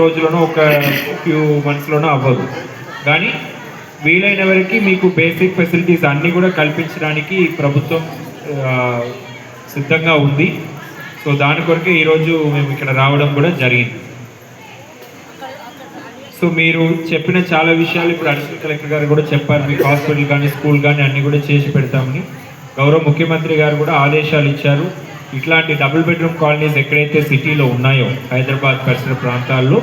రోజులోనో ఒక ఫ్యూ మంత్స్లోనో అవ్వదు. కానీ వీలైన వరకు మీకు బేసిక్ ఫెసిలిటీస్ అన్నీ కూడా కల్పించడానికి ప్రభుత్వం సిద్ధంగా ఉంది. సో దాని కొరకే ఈరోజు మేము ఇక్కడ రావడం కూడా జరిగింది. సో మీరు చెప్పిన చాలా విషయాలు ఇప్పుడు అడిషనల్ కలెక్టర్ గారు కూడా చెప్పారు. మీకు హాస్పిటల్ కానీ స్కూల్ కానీ అన్నీ కూడా చేసి పెడతామని. గౌరవ ముఖ్యమంత్రి గారు కూడా ఆదేశాలు ఇచ్చారు. ఇట్లాంటి డబుల్ బెడ్రూమ్ కాలనీస్ ఎక్కడైతే సిటీలో ఉన్నాయో హైదరాబాద్ పరిసర ప్రాంతాల్లో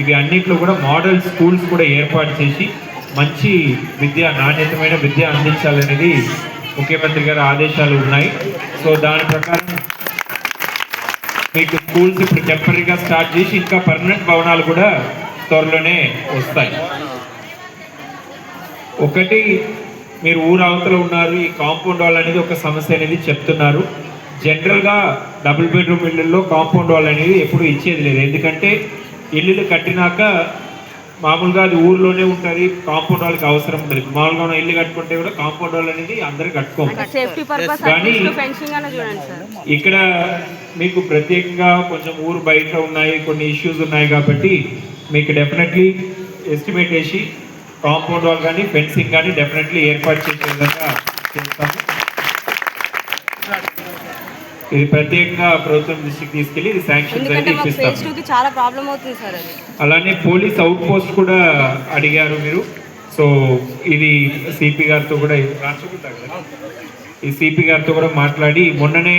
ఇవి అన్నిట్లో కూడా మోడల్ స్కూల్స్ కూడా ఏర్పాటు చేసి మంచి విద్య నాణ్యతమైన విద్య అందించాలనేది ముఖ్యమంత్రి గారి ఆదేశాలు ఉన్నాయి. సో దాని ప్రకారం మీకు స్కూల్స్ ఇప్పుడు టెంపరీగా స్టార్ట్ చేసి ఇంకా పర్మనెంట్ భవనాలు కూడా త్వరలోనే వస్తాయి. ఒకటి మీరు ఊరు అవతల ఉన్నారు ఈ కాంపౌండ్ వాల్ అనేది ఒక సమస్య అనేది చెప్తున్నారు. జనరల్గా డబుల్ బెడ్రూమ్ ఇళ్ళల్లో కాంపౌండ్ వాల్ అనేది ఎప్పుడు ఇచ్చేది లేదు. ఎందుకంటే ఇల్లులు కట్టినాక మామూలుగా అది ఊర్లోనే ఉంటుంది కాంపౌండ్ వాళ్ళకి అవసరం ఉంటుంది మామూలుగా మనం ఇల్లు కట్టుకుంటే కూడా కాంపౌండ్ వాల్ అనేది అందరూ కట్టుకోము. పర్పస్ కానీ- ఇక్కడ మీకు ప్రత్యేకంగా కొంచెం ఊరు బయట ఉన్నాయి కొన్ని ఇష్యూస్ ఉన్నాయి కాబట్టి మీకు డెఫినెట్లీ ఎస్టిమేట్ వేసి కాంపౌండ్ వాల్ కానీ ఫెన్సింగ్ కానీ డెఫినెట్లీ ఏర్పాటు చేసే విధంగా చేస్తాము. ఇది ప్రత్యేకంగా ప్రభుత్వం దృష్టికి తీసుకెళ్ళి ఇది శాంక్షన్స్ చాలా ప్రాబ్లం అవుతుంది సార్ అది. అలానే పోలీస్ అవుట్ పోస్ట్ కూడా అడిగారు మీరు. సో ఇది సిపి గారితో కూడా కదా? ఈ సిపి గారితో కూడా మాట్లాడి మొన్ననే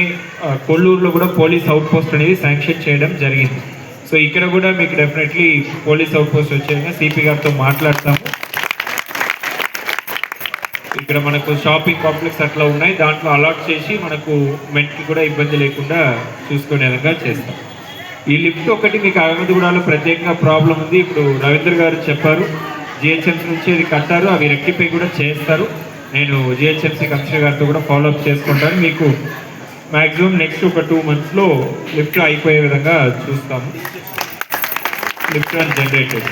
కొల్లూరులో కూడా పోలీస్ అవుట్ పోస్ట్ అనేది శాంక్షన్ చేయడం జరిగింది. సో ఇక్కడ కూడా మీకు డెఫినెట్లీ పోలీస్ అవుట్ పోస్ట్ వచ్చేగా సిపి గారితో మాట్లాడతాము. ఇక్కడ మనకు షాపింగ్ కాంప్లెక్స్ అట్లా ఉన్నాయి. దాంట్లో అలాట్ చేసి మనకు మెంట్కి కూడా ఇబ్బంది లేకుండా చూసుకునే విధంగా చేస్తాం. ఈ లిఫ్ట్ ఒకటి మీకు అహ్మద్గూడలో ప్రత్యేకంగా ప్రాబ్లం ఉంది. ఇప్పుడు రవీంద్ర గారు చెప్పారు. జిహెచ్ఎంసీ నుంచి అది కట్టారు. అవి రెక్టిఫై కూడా చేస్తారు. నేను జిహెచ్ఎంసీ కమిషనర్ గారితో కూడా ఫాలోఅప్ చేసుకుంటాను. మీకు మ్యాక్సిమం నెక్స్ట్ ఒక టూ మంత్స్లో లిఫ్ట్ అయిపోయే విధంగా చూస్తాము. Lift and generator